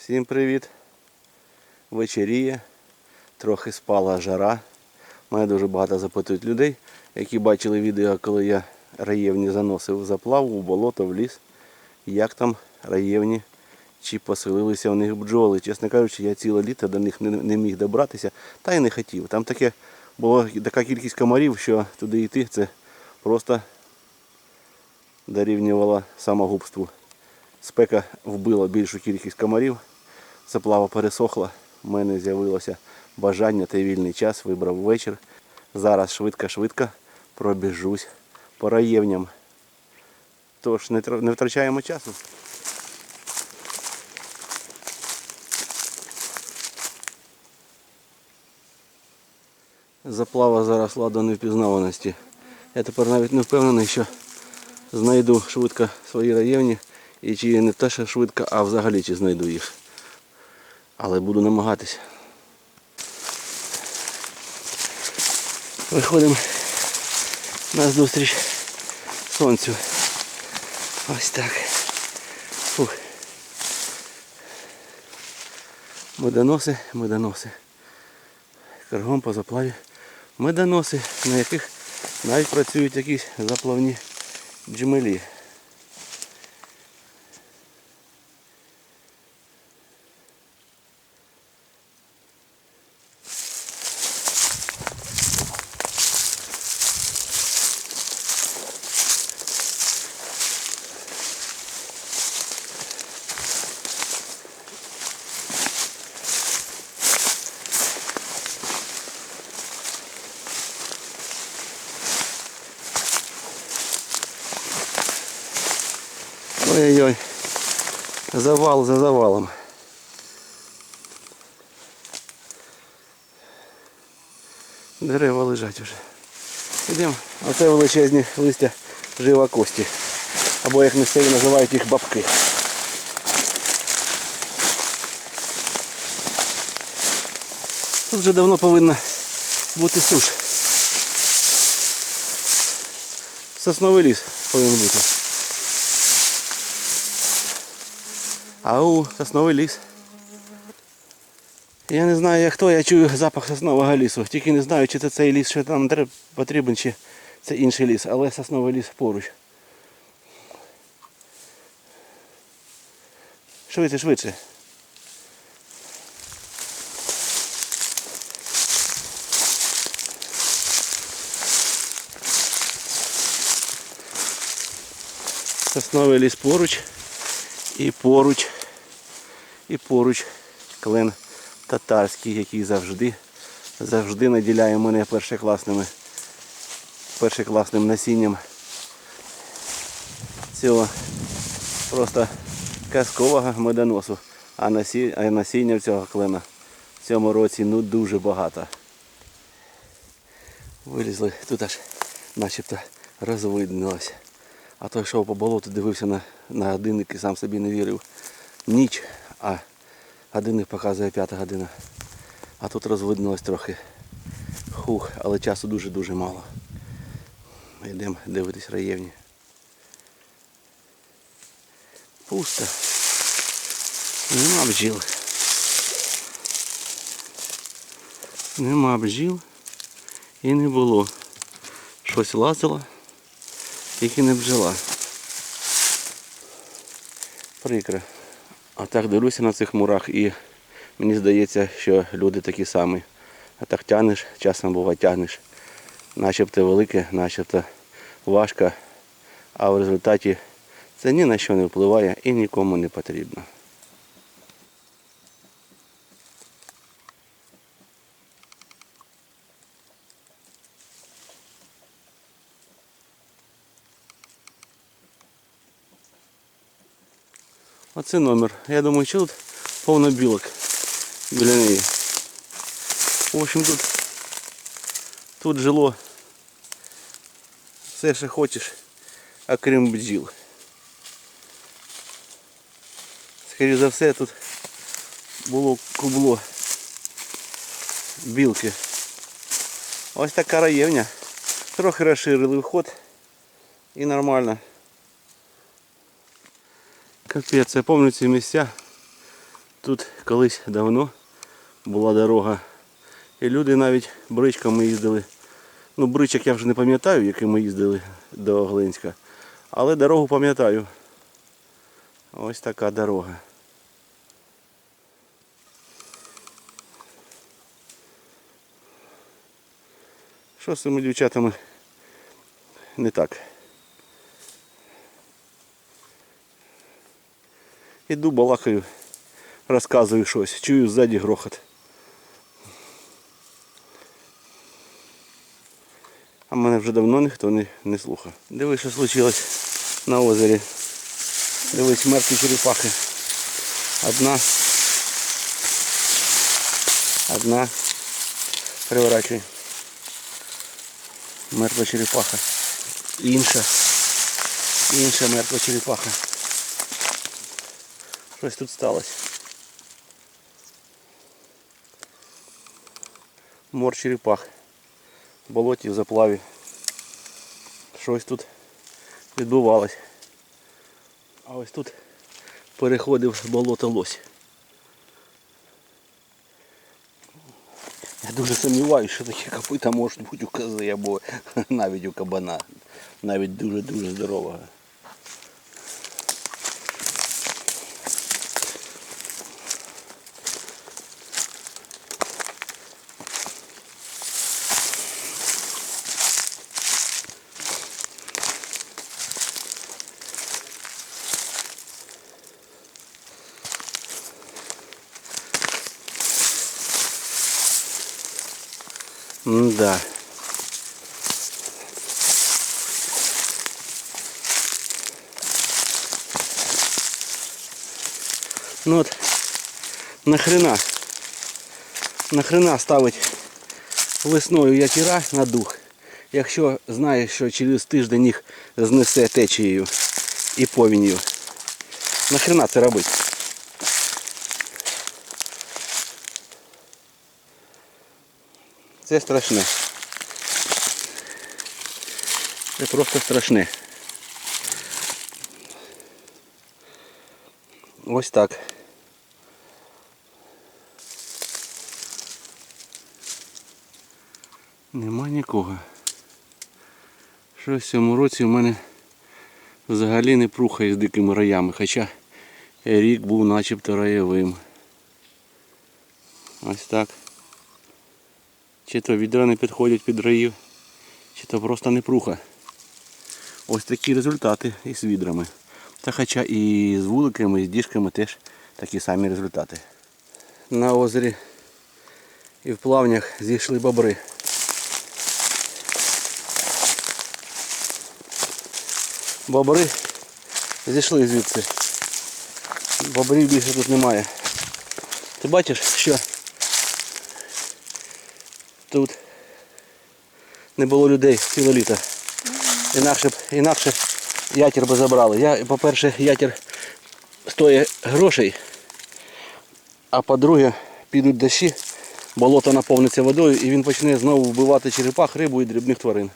Всім привіт. Вечеріє. Трохи спала жара. Мене дуже багато запитують людей, які бачили відео, коли я раєвні заносив в заплав, у болото, в ліс. Як там раєвні, чи поселилися в них бджоли. Чесно кажучи, я ціле літо до них не, не міг добратися, та й не хотів. Там таке була така кількість комарів, що туди йти це просто дорівнювало самогубству. Спека вбила більшу кількість комарів, заплава пересохла, в мене з'явилося бажання та вільний час, вибрав вечір. Зараз швидко-швидко пробіжусь по раєвням. Тож не втрачаємо часу. Заплава заросла до невпізнаваності. Я тепер навіть не впевнений, що знайду швидко свої раєвні і чи не те, що швидко, а взагалі чи знайду їх. Але буду намагатись. Виходимо на зустріч сонцю. Ось так. Фух. Медоноси, медоноси. Кругом по заплаві. Медоноси, на яких навіть працюють якісь заплавні джмелі. Ой-ой-ой. Завал за завалом. Дерева лежать уже. Ідемо. Оце величезні листя жива кості. Або як місцеві називають їх бабки. Тут вже давно повинна бути суш. Сосновий ліс повинен бути. Ау, сосновий ліс. Я не знаю як хто, я чую запах соснового лісу. Тільки не знаю, чи це цей ліс, що там потрібен, чи це інший ліс, але сосновий ліс поруч. Швидше, швидше. Сосновий ліс поруч. І поруч, і поруч клен татарський, який завжди, завжди наділяє мене першокласними, першокласним насінням цього просто казкового медоносу. А насіння, в цього клена в цьому році ну дуже багато. Вилізли, тут аж начебто розвиднилося. А той йшов по болоту, дивився на, на годинник і сам собі не вірив. Ніч, а годинник показує п'ята година. А тут розвиднилось трохи. Хух, але часу дуже-дуже мало. Йдемо дивитись раєвні. Пусто. Нема бджіл. Нема бджіл і не було. Щось лазило. Тільки не бджола. Прикро. А так дивлюся на цих мурах і мені здається, що люди такі самі. А так тягнеш, часом буває тягнеш. Начебто велике, начебто важко. А в результаті це ні на що не впливає і нікому не потрібно. Оце номер. Я думаю, що тут повно білок біля неї. В общем, тут, тут жило все, що хочеш, окрім бджіл. Скоріше за все, тут було кубло білки. Ось така раєвня. Трохи розширили вход і нормально. Капець, я пам'ятаю ці місця. Тут колись давно була дорога. І люди навіть бричками їздили. Ну, бричок я вже не пам'ятаю, якими їздили до Глинська. Але дорогу пам'ятаю. Ось така дорога. Що з цими дівчатами не так? Іду балакаю, розказую щось, чую ззаді грохот. А мене вже давно ніхто не, не слухав. Диви, що случилось на озері. Дивись, мертві черепахи. Одна. Одна. Переворачуй. Мертва черепаха. Інша. Інша мертва черепаха. Щось тут сталося. Мор черепах. В болоті в заплаві. Щось тут відбувалось. А ось тут переходив болото лось. Я дуже сумніваюся, що такі копита можуть бути у кози або навіть у кабана. Навіть дуже-дуже здорового. Да. Ну от нахрена, нахрена ставить весною ятіра на дух, якщо знаєш, що через тиждень їх знесе течією і повінню. Нахрена це робити? Це страшне. Це просто страшне. Ось так. Нема нікого. Щось в цьому році в мене взагалі не прухає з дикими роями, хоча рік був начебто раєвим. Ось так. Чи то відра не підходять під раїв, чи то просто не пруха. Ось такі результати із відрами. Та хоча і з вуликами, і з діжками теж такі самі результати. На озері і в плавнях зійшли бобри. Бобри зійшли звідси. Бобрів більше тут немає. Ти бачиш, що тут не було людей ціле літо. Інакше б інакше ятір би забрали. Я, по-перше, ятір стоїть грошей, а по-друге, підуть дощі, болото наповниться водою і він почне знову вбивати черепах, рибу і дрібних тварин.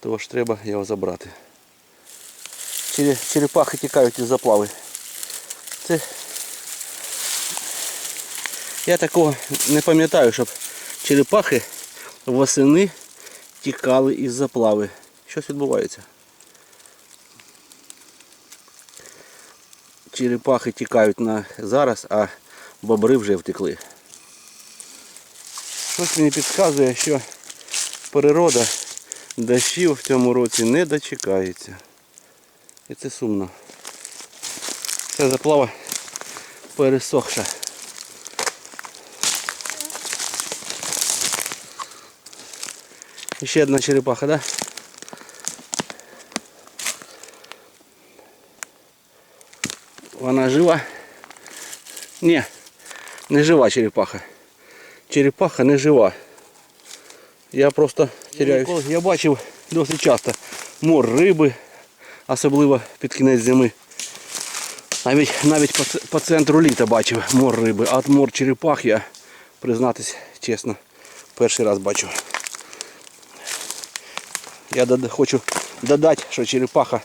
Тож треба його забрати. Черепахи тікають із заплави. Це я такого не пам'ятаю, щоб черепахи восени тікали із заплави. Щось відбувається. Черепахи тікають на зараз, а бобри вже втекли. Щось мені підказує, що природа дощів в цьому році не дочекається. І це сумно. Ця заплава пересохша. І ще одна черепаха, да? Вона жива? Ні, не жива черепаха. Черепаха не жива. Я просто теряюсь. Я бачив досить часто мор риби, особливо під кінець зими. Навіть навіть по, ц- по центру літа бачив мор риби, а от мор черепах я, признатись чесно, перший раз бачу. Я хочу додати, що черепаха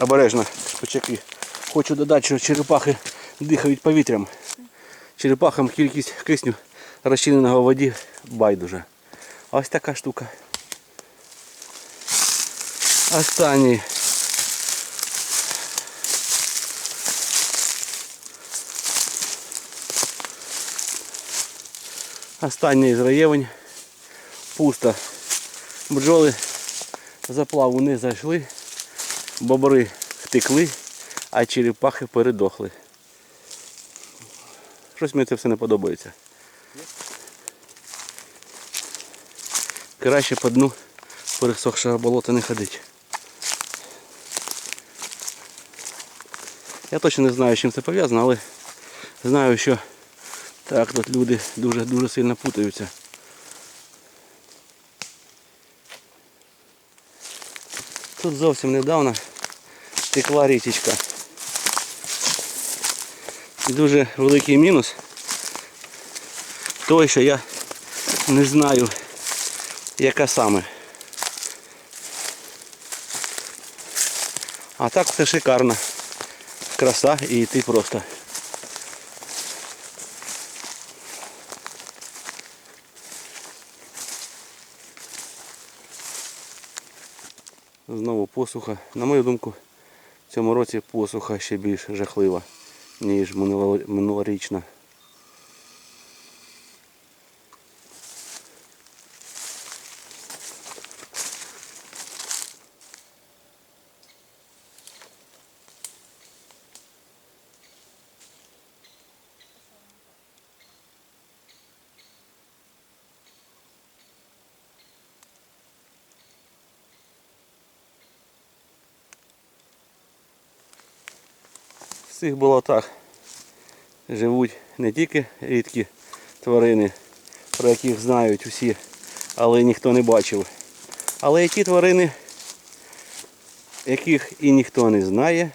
обережно, почекай. Хочу додати, що черепахи дихають повітрям. Черепахам кількість кисню розчиненого в воді байдуже. Ось така штука. Останній. Останній з раєвень. Пусто. Бджоли заплаву не зайшли, бобри втекли, а черепахи передохли. Щось мені це все не подобається. Краще по дну пересохшого болота не ходить. Я точно не знаю, з чим це пов'язано, але знаю, що так тут люди дуже-дуже сильно путаються. Тут зовсім недавно текла річечка. Дуже великий мінус той, що я не знаю, яка саме. А так все шикарно. Краса і йти просто. Знову посуха. На мою думку, в цьому році посуха ще більш жахлива, ніж минулорічна. В цих болотах живуть не тільки рідкі тварини, про яких знають усі, але ніхто не бачив. Але і ті тварини, яких і ніхто не знає,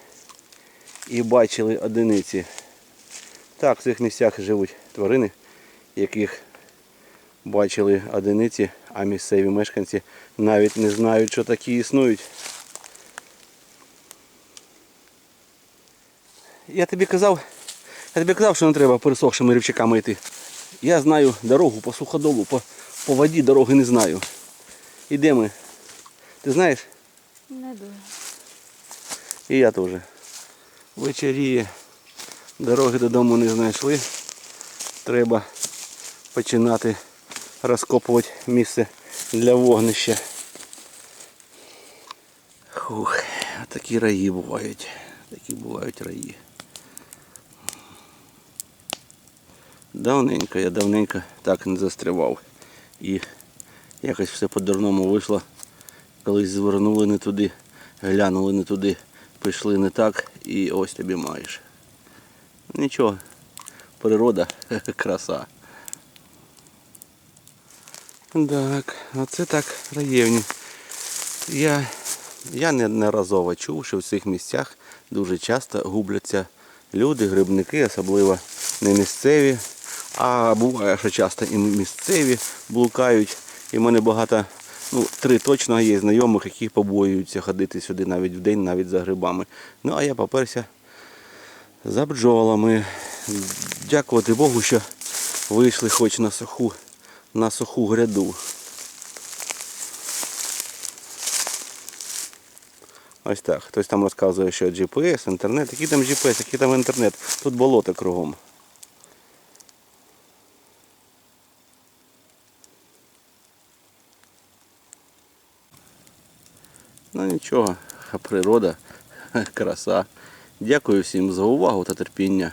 і бачили одиниці. Так, в цих місцях живуть тварини, яких бачили одиниці, а місцеві мешканці навіть не знають, що такі існують. Я тобі казав, я тобі казав, що не треба пересохшими рівчаками йти. Я знаю дорогу по суходолу, по, по воді дороги не знаю. І де ми? Ти знаєш? Не дуже. І я теж. Вечеріє. Дороги додому не знайшли. Треба починати розкопувати місце для вогнища. Хух, такі раї бувають. Такі бувають раї. Давненько, я давненько так не застрявав. І якось все по-дурному вийшло. Колись звернули не туди, глянули не туди, пішли не так і ось тобі маєш. Нічого, природа, краса. Так, оце так раєвні. Я, я неодноразово чув, що в цих місцях дуже часто губляться люди, грибники, особливо не місцеві. А буває, що часто і місцеві блукають. І в мене багато, ну, три точно є знайомих, які побоюються ходити сюди навіть в день, навіть за грибами. Ну, а я поперся за бджолами. Дякувати Богу, що вийшли хоч на суху, на суху гряду. Ось так. Хтось там розказує, що GPS, інтернет. Який там GPS, який там інтернет? Тут болото кругом. Нічого, природа, краса. Дякую всім за увагу та терпіння.